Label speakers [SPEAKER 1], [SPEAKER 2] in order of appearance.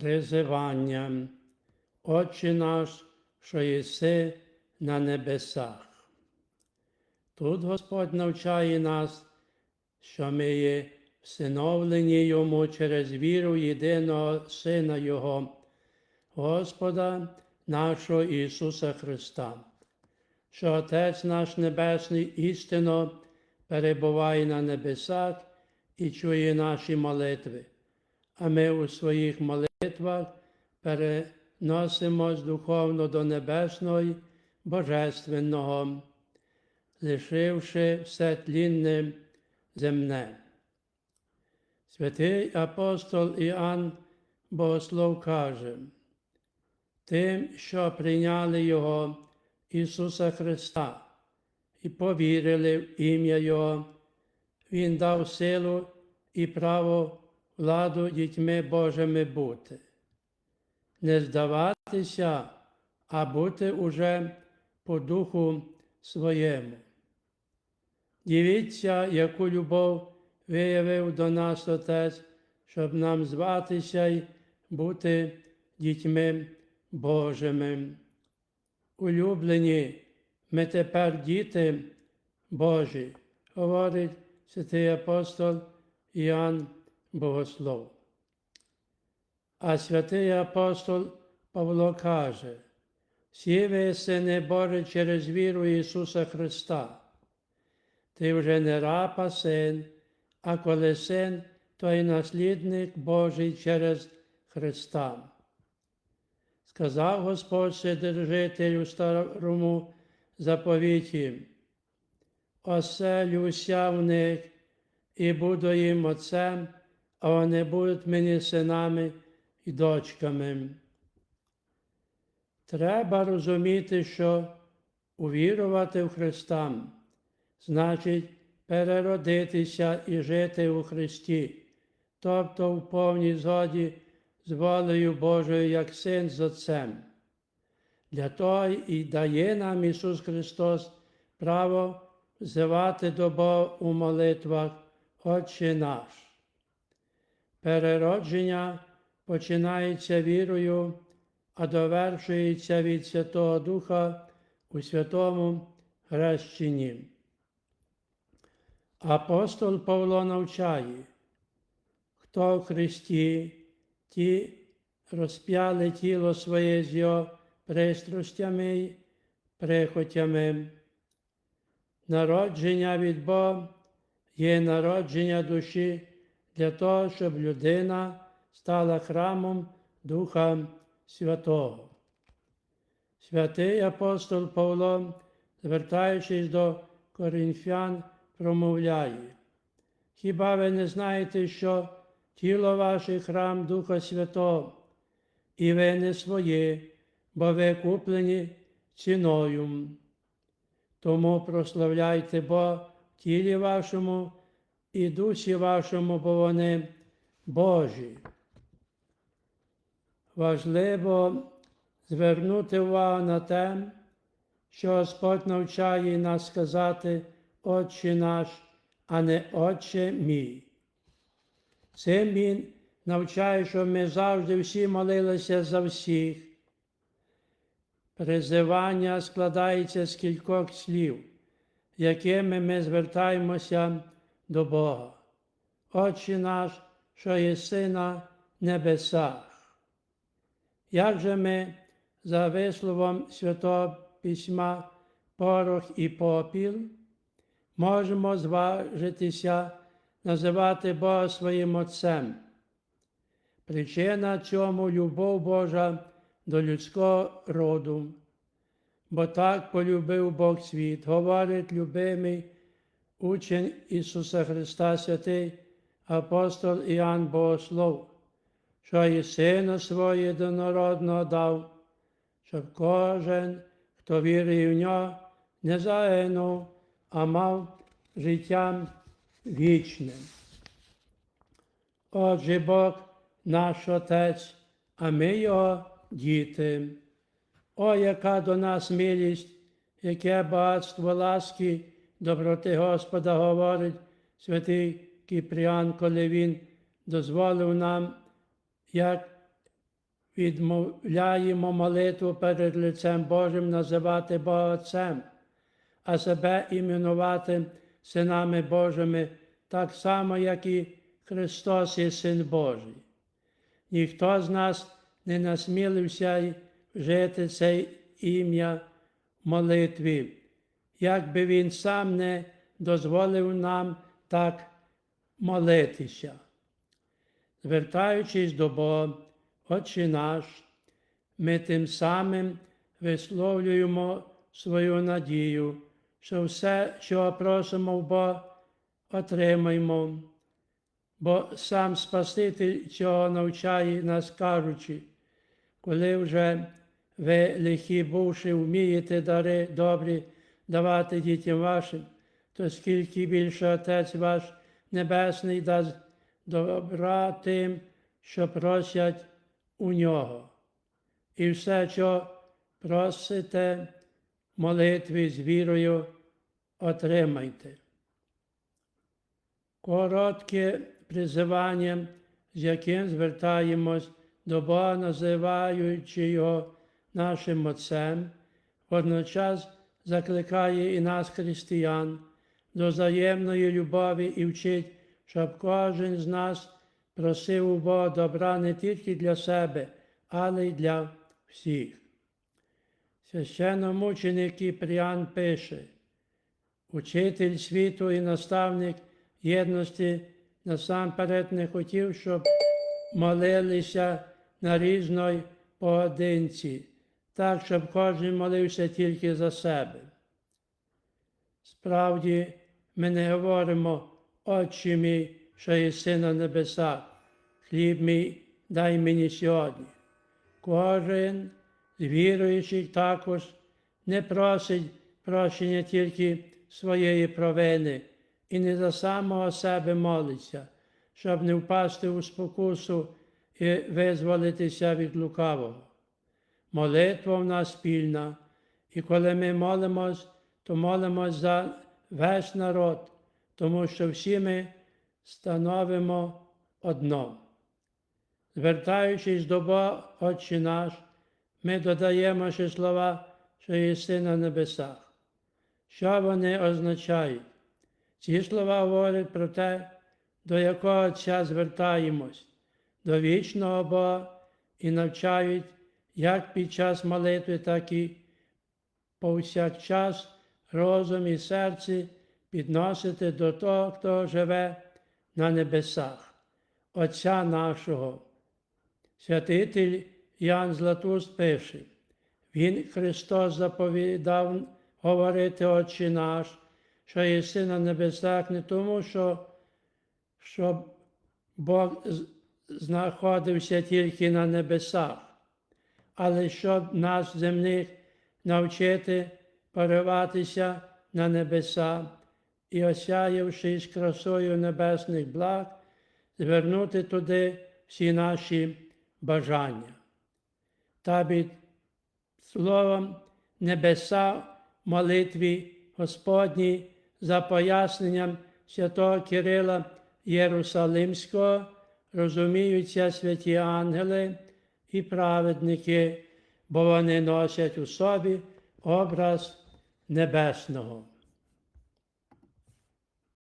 [SPEAKER 1] Призивання, Отче наш, що єси на небесах. Тут Господь навчає нас, що ми є всиновлені Йому через віру єдиного Сина Його, Господа нашого Ісуса Христа, що Отець наш Небесний істинно перебуває на небесах і чує наші молитви, а ми у своїх молитвах переносимось духовно до Небесної Божественного, лишивши все тлінне земне. Святий апостол Іоанн Богослов каже, тим, що прийняли Його Ісуса Христа і повірили в ім'я Його, Він дав силу і право владу дітьми Божими бути, не здаватися, а бути уже по духу своєму. Дивіться, яку любов виявив до нас Отець, щоб нам зватися й бути дітьми Божими. Улюблені, ми тепер діти Божі, говорить святий апостол Іоанн Богослов. А святий апостол Павло каже, всі ви сини Божі через віру Ісуса Христа. Ти вже не раб, а син, а коли син, то й наслідник Божий через Христа. Сказав Господь Вседержителю старому заповіті, оселюся в них і буду їм отцем, а вони будуть мені синами і дочками. Треба розуміти, що увірувати в Христа значить переродитися і жити у Христі, тобто в повній згоді з волею Божою як син з Отцем. Для того і дає нам Ісус Христос право взивати до Бога у молитвах Отче наш. Переродження починається вірою, а довершується від Святого Духа у святому хрещенні. Апостол Павло навчає, хто в Христі, ті розп'яли тіло своє з його пристрастями й прихотями. Народження від Бога є народження душі для того, щоб людина стала храмом Духа Святого. Святий апостол Павло, звертаючись до корінфян, промовляє. Хіба ви не знаєте, що тіло ваше храм Духа Святого, і ви не своє, бо ви куплені ціною. Тому прославляйте Бога в тілі вашому і дусі вашому, бо вони Божі. Важливо звернути увагу на те, що Господь навчає нас сказати Отче наш, а не Отче мій. Цим Він навчає, що ми завжди всі молилися за всіх. Призивання складається з кількох слів, якими ми звертаємося до Бога. Отче наш, що єси на небесах. Як же ми, за висловом Святого Письма, порох і попіл, можемо зважитися називати Бога своїм Отцем? Причина цьому любов Божа до людського роду, бо так полюбив Бог світ, говорить любимий учень Ісуса Христа, святий апостол Іоанн Богослов, що і Сина свого єдинородного дав, щоб кожен, хто вірить в нього, не загинув, а мав життя вічне. Отже Бог наш Отець, а ми Його діти. О, яка до нас милість, яке багатство ласки, доброти Господа говорить святий Кіпріан, коли Він дозволив нам, як відмовляємо молитву перед лицем Божим називати Бога Отцем, а себе іменувати синами Божими, так само, як і Христос є Син Божий. Ніхто з нас не насмілився й вжити це ім'я молитві, як би він сам не дозволив нам так молитися. Звертаючись до Бога, Отче наш, ми тим самим висловлюємо свою надію, що все, що просимо в Бога, отримаємо, бо сам Спаситель цього навчає нас, кажучи, коли вже ви лихі бувши, вмієте дари добрі давати дітям вашим, то скільки більше Отець ваш Небесний дасть добра тим, що просять у нього. І все, що просите молитві з вірою, отримайте. Коротке призивання, з яким звертаємось до Бога, називаючи його нашим Отцем, водночас закликає і нас, християн, до взаємної любові і вчить, щоб кожен з нас просив у Бога добра не тільки для себе, але й для всіх. Священномученик Кіпріан пише, учитель світу і наставник єдності насамперед не хотів, щоб молилися на різної поодинці, так, щоб кожен молився тільки за себе. Справді, ми не говоримо, Отче мій, що єси на небесах, хліб мій дай мені сьогодні. Кожен з віруючих також не просить прощення тільки своєї провини і не за самого себе молиться, щоб не впасти у спокусу і визволитися від лукавого. Молитва в нас спільна, і коли ми молимось, то молимось за весь народ, тому що всі ми становимо одно. Звертаючись до Бога, Отче наш, ми додаємо ще слова, що єси на небесах. Що вони означають? Ці слова говорять про те, до якого Отця звертаємось, до вічного Бога і навчають, як під час молитви, так і повсякчас розум і серце підносити до того, хто живе на небесах, Отця нашого. Святитель Ян Златуст пише, Він Христос заповідав говорити Отче наш, що єси на небесах, не тому, що, що Бог знаходився тільки на небесах, але щоб нас земних навчити пориватися на небеса і, осяявшись красою небесних благ, звернути туди всі наші бажання. Та під словом небеса в молитві Господній за поясненням святого Кирила Єрусалимського розуміються святі ангели і праведники, бо вони носять у собі образ небесного.